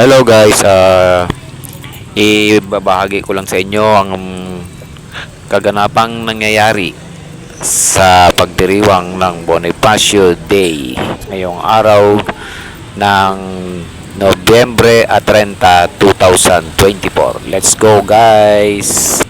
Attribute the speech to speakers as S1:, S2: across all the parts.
S1: Hello guys, ah ibabahagi ko lang sa inyo ang kaganapang nangyayari sa pagdiriwang ng Bonifacio Day ngayong araw ng Nobyembre at 30, 2024. Let's go guys!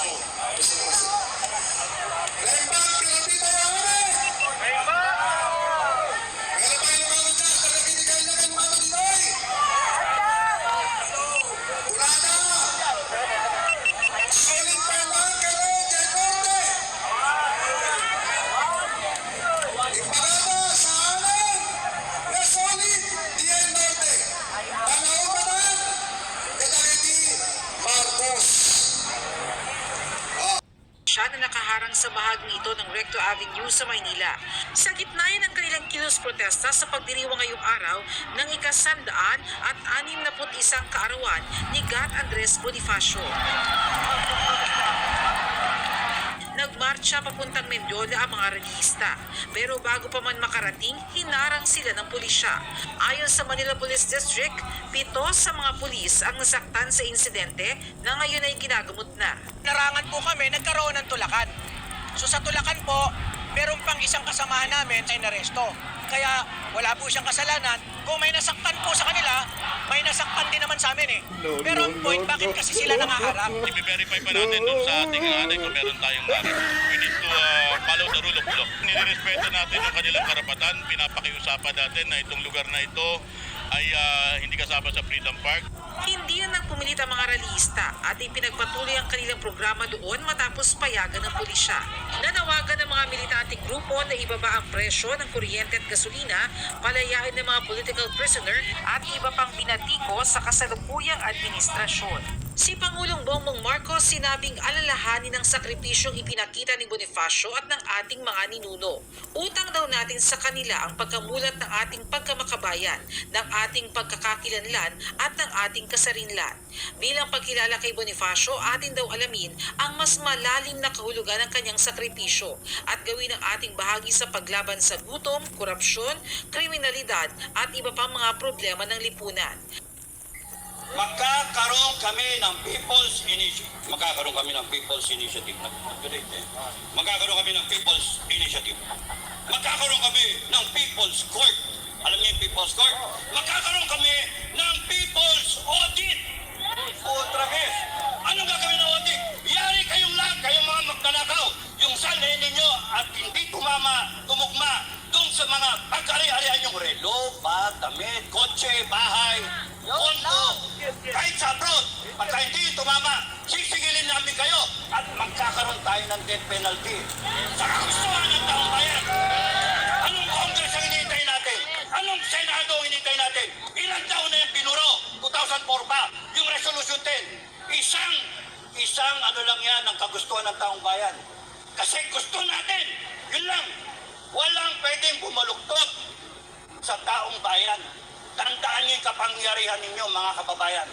S2: Bye. Nakaharang sa bahaging ito ng Recto Avenue sa Maynila. Sa gitna yan ng kanilang kilos protesta sa pagdiriwang ngayong araw ng ikasandaan at anim na isang kaarawan ni Gat Andres Bonifacio. Nagmarcha papuntang Mendiola ang mga rallyista. Pero bago pa man makarating, hinarang sila ng pulisya. Ayon sa Manila Police District, pito sa mga pulis ang nasaktan sa insidente na ngayon ay ginagamot na.
S3: narangan po kami, nagkaroon ng tulakan. So sa tulakan po, meron pang isang kasamahan namin ay naresto. Kaya wala po siyang kasalanan. Kung may nasaktan po sa kanila, may nasaktan din naman sa amin eh. Pero ang point, bakit kasi sila nangaharap?
S4: i-verify pa natin doon sa ating hanay kung meron tayong warrant. We need to uh, follow the rule of law. Nirespeto natin yung kanilang karapatan. Pinapakiusapan natin na itong lugar na ito ay uh, hindi kasama sa Freedom Park.
S2: Hindi na nagpumilit ang mga rallyista at ipinagpatuloy ang kanilang programa doon matapos payagan ng pulisya. Nanawagan ng mga militanteng grupo na ibaba ang presyo ng kuryente at gasolina, palayain ng mga political prisoner at iba pang binatiko sa kasalukuyang administrasyon. Si Pangulong Bongbong Marcos sinabing alalahanin ng sakripisyong ipinakita ni Bonifacio at ng ating mga ninuno. Utang daw natin sa kanila ang pagkamulat ng ating pagkamakabayan, ng ating pagkakakilanlan at ng ating kasarinlan. Bilang pagkilala kay Bonifacio, atin daw alamin ang mas malalim na kahulugan ng kanyang sakripisyo at gawin ang ating bahagi sa paglaban sa gutom, korupsyon, kriminalidad at iba pang mga problema ng lipunan.
S5: Magkakaroon kami ng People's Initiative. Magkakaroon kami ng People's Initiative. Magkakaroon kami ng People's Initiative. Magkakaroon kami ng People's Court. Alam niyo yung People's Court? Magkakaroon kami ng People's Audit. Otra vez. Anong gagawin ng audit? Yari kayong lahat, kayong mga magnanakaw. Yung salin ninyo at hindi tumama, doon sa mga pagkari-arihan yung relo, bag, damit, kotse, bahay, kondo, kahit sa abroad. Pagka hindi tumama, sisigilin namin kayo at magkakaroon tayo ng death penalty. Sa kagustuhan ng taong bayan. Anong Congress ang hinihintay natin? Anong Senado ang hinihintay natin? Ilang taon na yung binuro? 2004 pa. Yung Resolution 10. Isang, isang ano lang yan ang kagustuhan ng taong bayan. Kasi gusto natin. Yun lang. Walang pwedeng bumaluktot sa taong bayan. Tandaan niyo yung kapangyarihan ninyo, mga kababayan.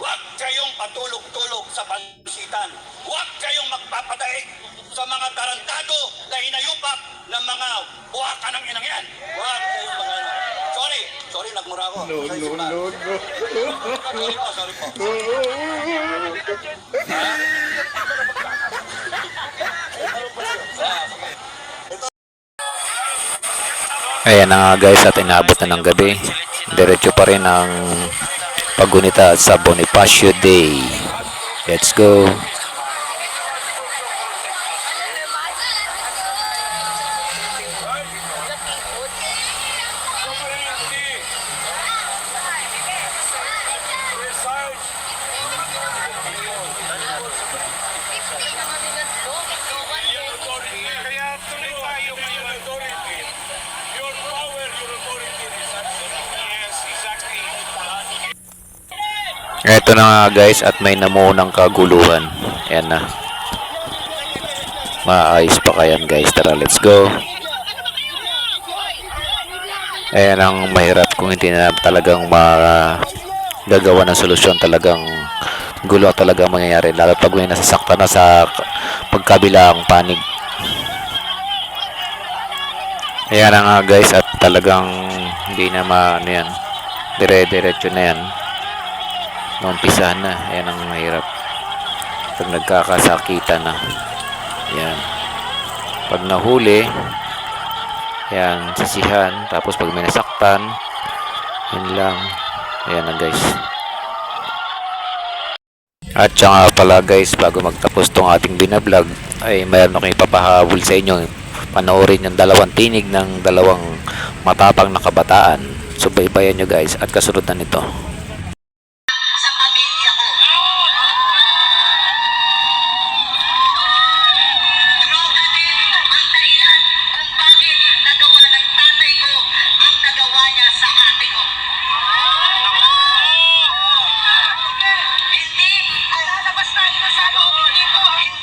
S5: Huwag kayong patulog-tulog sa pansitan. Huwag kayong magpapadaig sa mga tarantado na hinayupak ng mga buwaka ng inang yan. Wag kayong mga. Sorry, sorry, nagmura ako. No, no, no, no. Sorry po, sorry po.
S6: Ayan na nga guys at inabot na ng gabi. Diretso pa rin ang paggunita sa Bonifacio Day. Let's go. Eto na nga guys at may namunang kaguluhan. Ayan na. Maayos pa kayan guys. Tara let's go. Ayan ang mahirap kung hindi na talagang magagawa ng solusyon talagang gulo talaga ang mangyayari lalo pag may nasasaktan na sa pagkabilang panig Ayan na nga guys at talagang hindi na ma ano yan dire-diretso na yan Naumpisahan na. Ayan ang mahirap. Pag nagkakasakitan na. Ayan. Pag nahuli, ayan, sisihan. Tapos pag may nasaktan, yun lang. Ayan na guys. At saka pala guys, bago magtapos tong ating binablog, ay mayroon akong ipapahabol sa inyo. Panoorin yung dalawang tinig ng dalawang matapang na kabataan. Subaybayan nyo guys at kasunod na nito.
S7: 撒手我离开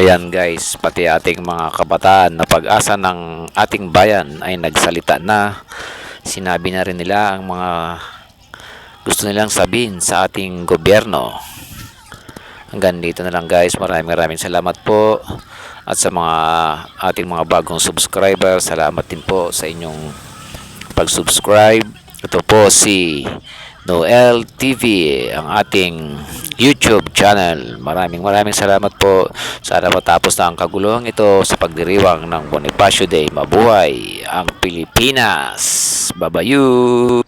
S6: Ayan guys, pati ating mga kabataan na pag-asa ng ating bayan ay nagsalita na. Sinabi na rin nila ang mga gusto nilang sabihin sa ating gobyerno. Hanggang dito na lang guys. Maraming maraming salamat po. At sa mga ating mga bagong subscriber, salamat din po sa inyong pag-subscribe. Ito po si Noel TV, ang ating YouTube channel. Maraming maraming salamat po. Sana matapos na ang kaguluhan ito sa pagdiriwang ng Bonifacio Day. Mabuhay ang Pilipinas! Babayu!